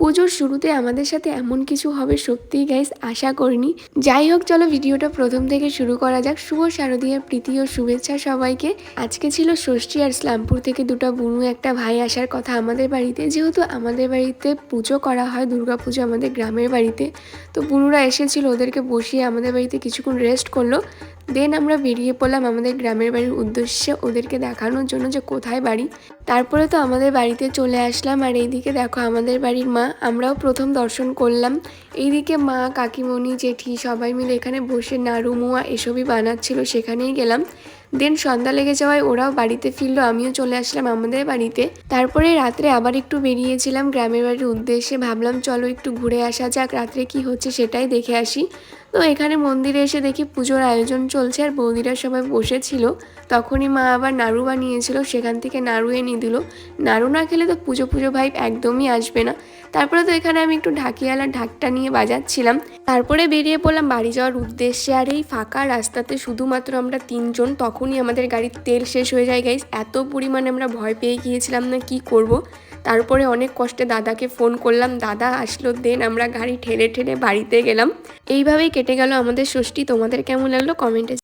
পুজোর শুরুতে আমাদের সাথে এমন কিছু হবে সত্যিই গাইস আশা করিনি। যাই হোক, চলো ভিডিওটা প্রথম থেকে শুরু করা যাক। শুভ শারদীয়ার প্রীতি ও শুভেচ্ছা সবাইকে। আজকে ছিল ষষ্ঠী আর ইসলামপুর থেকে দুটো বুনু, একটা ভাই আসার কথা আমাদের বাড়িতে। যেহেতু আমাদের বাড়িতে পুজো করা হয় পুজো আমাদের গ্রামের বাড়িতে। তো বুনুরা এসেছিল, ওদেরকে বসিয়ে আমাদের বাড়িতে কিছুক্ষণ রেস্ট করল। দেন আমরা বেরিয়ে পড়লাম আমাদের গ্রামের বাড়ির উদ্দেশ্যে ওদেরকে দেখানোর জন্য যে কোথায় বাড়ি। তারপরে তো আমাদের বাড়িতে চলে আসলাম আর এইদিকে দেখো আমাদের বাড়ির মা, আমরাও প্রথম দর্শন করলাম। এইদিকে মা, কাকিমণি, জেঠি সবাই মিলে এখানে বসে নাড়ু, মুয়া এসবই বানাচ্ছিল, সেখানেই গেলাম। দেন সন্ধ্যা লেগে যাওয়ায় ওরাও বাড়িতে ফিরলো, আমিও চলে আসলাম আমাদের বাড়িতে। তারপরে রাত্রে আবার একটু বেরিয়েছিলাম গ্রামের বাড়ির উদ্দেশ্যে, ভাবলাম চলো একটু ঘুরে আসা যাক, রাত্রে কি হচ্ছে সেটাই দেখে আসি। তো এখানে মন্দিরে এসে দেখি পুজোর আয়োজন চলছে আর বৌদিরা সবাই বসেছিল। তখনই মা আবার নাড়ু বানিয়েছিল, সেখান থেকে নাড়ু এনে দিল। নাড়ু না খেলে তো পুজো পুজো ভাইব একদমই আসবে না। তারপরে তো এখানে আমি একটু ঢাকিয়ালা ঢাকটা নিয়ে বাজাচ্ছিলাম। তারপরে বেরিয়ে পড়লাম বাড়ি যাওয়ার উদ্দেশ্যে। আর এই ফাঁকা রাস্তাতে শুধুমাত্র আমরা তিনজন, তখনই আমাদের গাড়ির তেল শেষ হয়ে যায় গাইস এত পরিমাণে আমরা ভয় পেয়ে গিয়েছিলাম না কি করব। তারপরে অনেক কষ্টে দাদাকে ফোন করলাম। দাদা আসলো দেন আমরা গাড়ি ঠেলে ঠেলে বাড়িতে গেলাম। এইভাবেই কেটে গেল আমাদের ষষ্ঠী। তোমাদের কেমন লাগল? কমেন্টে